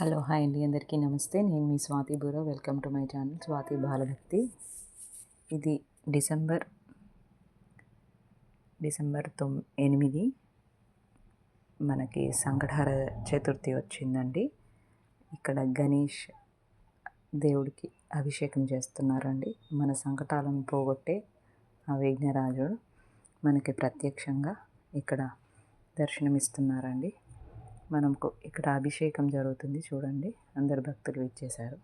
Hello hi అండి. అందరికీ నమస్తే. నేను మీ Swathi బురో welcome to my channel Swathi Balabhakti. ఇది డిసెంబర్ డిసెంబర్ తొమ్ ఎనిమిది. మనకి సంకటహార చతుర్థి వచ్చిందండి. ఇక్కడ గణేష్ దేవుడికి అభిషేకం చేస్తున్నారండి. మన సంకటాలను పోగొట్టే ఆ విఘ్నరాజుడు మనకి ప్రత్యక్షంగా ఇక్కడ దర్శనమిస్తున్నారండి. మనకు ఇక్కడ అభిషేకం జరుగుతుంది. చూడండి. అందరు భక్తులు ఇచ్చేశారు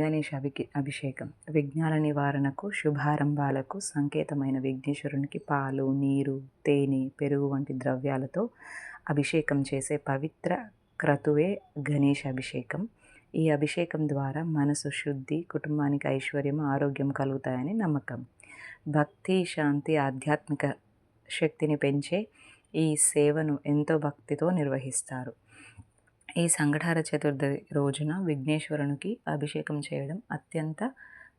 గణేష్ అభికి అభిషేకం. విఘ్నాల నివారణకు శుభారంభాలకు సంకేతమైన విఘ్నేశ్వరునికి పాలు నీరు తేనె పెరుగు వంటి ద్రవ్యాలతో అభిషేకం చేసే పవిత్ర క్రతువే గణేష్ అభిషేకం. ఈ అభిషేకం ద్వారా మనసు శుద్ధి కుటుంబానికి ఐశ్వర్యం ఆరోగ్యం కలుగుతాయని నమ్మకం. భక్తి శాంతి ఆధ్యాత్మిక శక్తిని పెంచే ఈ సేవను ఎంతో భక్తితో నిర్వహిస్తారు. ఈ సంఘటార చతుర్థి రోజున విఘ్నేశ్వరునికి అభిషేకం చేయడం అత్యంత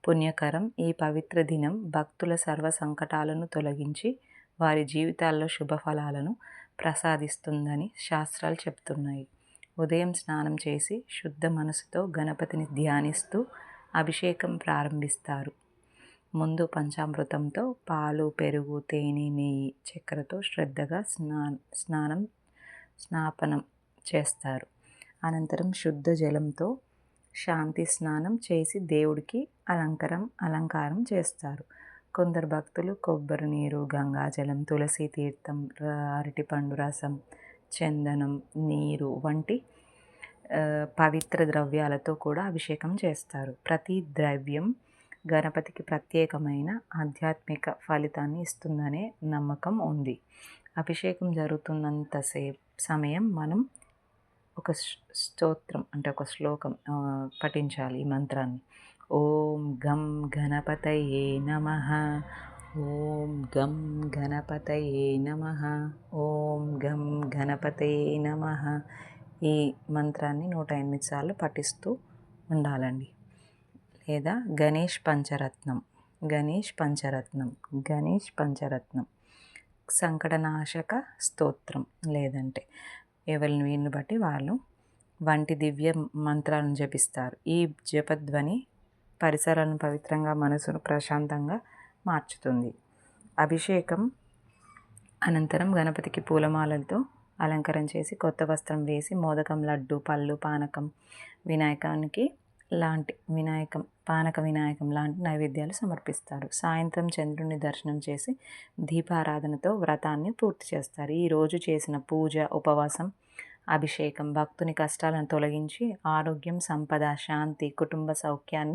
పుణ్యకరం. ఈ పవిత్ర దినం భక్తుల సర్వ సంకటాలను తొలగించి వారి జీవితాల్లో శుభఫలాలను ప్రసాదిస్తుందని శాస్త్రాలు చెప్తున్నాయి. ఉదయం స్నానం చేసి శుద్ధ మనసుతో గణపతిని ధ్యానిస్తూ అభిషేకం ప్రారంభిస్తారు. ముందు పంచామృతంతో పాలు పెరుగు తేనె నెయ్యి చక్కెరతో శ్రద్ధగా స్నా స్నానం స్నాపనం చేస్తారు. అనంతరం శుద్ధ జలంతో శాంతి స్నానం చేసి దేవుడికి అలంకరం అలంకారం చేస్తారు. కొందరు భక్తులు కొబ్బరి నీరు గంగాజలం తులసి తీర్థం అరటిపండు రసం చందనం నీరు వంటి పవిత్ర ద్రవ్యాలతో కూడా అభిషేకం చేస్తారు. ప్రతి ద్రవ్యం గణపతికి ప్రత్యేకమైన ఆధ్యాత్మిక ఫలితాన్ని ఇస్తుందనే నమ్మకం ఉంది. అభిషేకం జరుగుతున్నంతసేపు సమయం మనం ఒక స్తోత్రం అంటే ఒక శ్లోకం పఠించాలి ఈ మంత్రాన్ని. ఓం గం గణపతయే నమ. ఓం గం గణపతయే నమ. ఓం గం గణపతయే నమ. ఈ మంత్రాన్ని నూట ఎనిమిది సార్లు పఠిస్తూ ఉండాలండి. లేదా గణేష్ పంచరత్నం. గణేష్ పంచరత్నం. గణేష్ పంచరత్నం. సంకటనాశక స్తోత్రం లేదంటే. ఎవరిని వీళ్ళని బట్టి వాళ్ళు వంటి దివ్య మంత్రాలను జపిస్తారు. ఈ జపధ్వని పరిసరాలను పవిత్రంగా మనసును ప్రశాంతంగా మార్చుతుంది. అభిషేకం అనంతరం గణపతికి పూలమాలలతో అలంకరణ చేసి కొత్త వస్త్రం వేసి మోదకం లడ్డు పళ్ళు పానకం వినాయకానికి లాంటి వినాయకం పానక వినాయకం లాంటి నైవేద్యాలు సమర్పిస్తారు. సాయంత్రం చంద్రుని దర్శనం చేసి దీపారాధనతో వ్రతాన్ని పూర్తి చేస్తారు. ఈరోజు చేసిన పూజ ఉపవాసం అభిషేకం భక్తుని కష్టాలను తొలగించి ఆరోగ్యం సంపద శాంతి కుటుంబ సౌఖ్యాన్ని